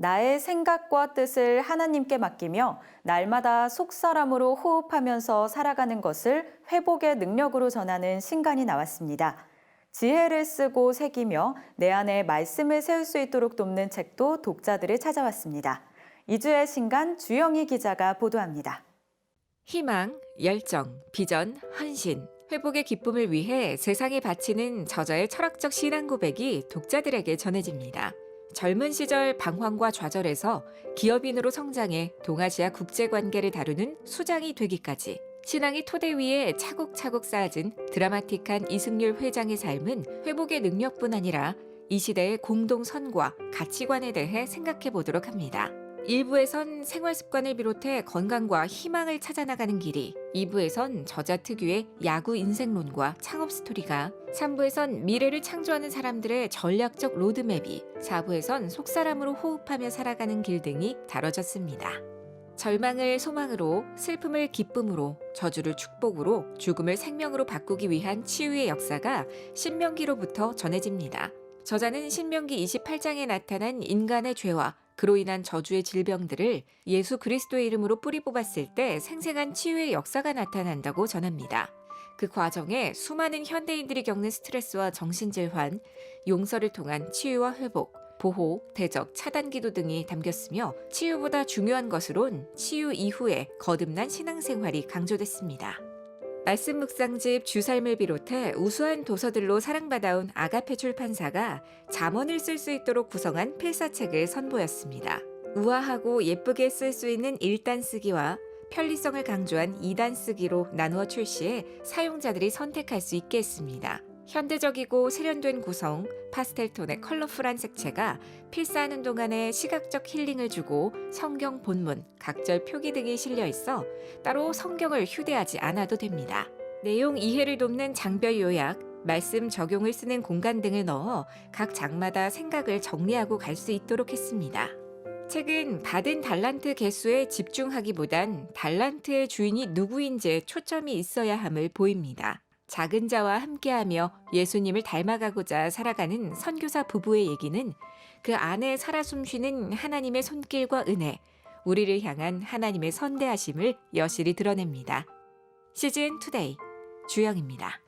나의 생각과 뜻을 하나님께 맡기며 날마다 속사람으로 호흡하면서 살아가는 것을 회복의 능력으로 전하는 신간이 나왔습니다. 지혜를 쓰고 새기며 내 안에 말씀을 세울 수 있도록 돕는 책도 독자들을 찾아왔습니다. 이주의 신간 주영희 기자가 보도합니다. 희망, 열정, 비전, 헌신, 회복의 기쁨을 위해 세상에 바치는 저자의 철학적 신앙 고백이 독자들에게 전해집니다. 젊은 시절 방황과 좌절에서 기업인으로 성장해 동아시아 국제 관계를 다루는 수장이 되기까지 신앙의 토대 위에 차곡차곡 쌓아진 드라마틱한 이승률 회장의 삶은 회복의 능력뿐 아니라 이 시대의 공동 선과 가치관에 대해 생각해 보도록 합니다. 1부에선 생활 습관을 비롯해 건강과 희망을 찾아나가는 길이, 2부에선 저자 특유의 야구 인생론과 창업 스토리가, 3부에선 미래를 창조하는 사람들의 전략적 로드맵이, 4부에선 속사람으로 호흡하며 살아가는 길 등이 다뤄졌습니다. 절망을 소망으로, 슬픔을 기쁨으로, 저주를 축복으로, 죽음을 생명으로 바꾸기 위한 치유의 역사가 신명기로부터 전해집니다. 저자는 신명기 28장에 나타난 인간의 죄와 그로 인한 저주의 질병들을 예수 그리스도의 이름으로 뿌리 뽑았을 때 생생한 치유의 역사가 나타난다고 전합니다. 그 과정에 수많은 현대인들이 겪는 스트레스와 정신질환, 용서를 통한 치유와 회복, 보호, 대적, 차단 기도 등이 담겼으며 치유보다 중요한 것으론 치유 이후에 거듭난 신앙생활이 강조됐습니다. 말씀 묵상집 주sal을 비롯해 우수한 도서들로 사랑받아온 아가페 출판사가 잠언을 쓸 수 있도록 구성한 필사책을 선보였습니다. 우아하고 예쁘게 쓸 수 있는 1단 쓰기와 편리성을 강조한 2단 쓰기로 나누어 출시해 사용자들이 선택할 수 있게 했습니다. 현대적이고 세련된 구성, 파스텔톤의 컬러풀한 색채가 필사하는 동안에 시각적 힐링을 주고 성경 본문, 각절 표기 등이 실려 있어 따로 성경을 휴대하지 않아도 됩니다. 내용 이해를 돕는 장별 요약, 말씀 적용을 쓰는 공간 등을 넣어 각 장마다 생각을 정리하고 갈 수 있도록 했습니다. 책은 받은 달란트 개수에 집중하기보단 달란트의 주인이 누구인지에 초점이 있어야 함을 보입니다. 작은 자와 함께하며 예수님을 닮아가고자 살아가는 선교사 부부의 얘기는 그 안에 살아 숨쉬는 하나님의 손길과 은혜, 우리를 향한 하나님의 선대하심을 여실히 드러냅니다. 시즌 투데이 주영입니다.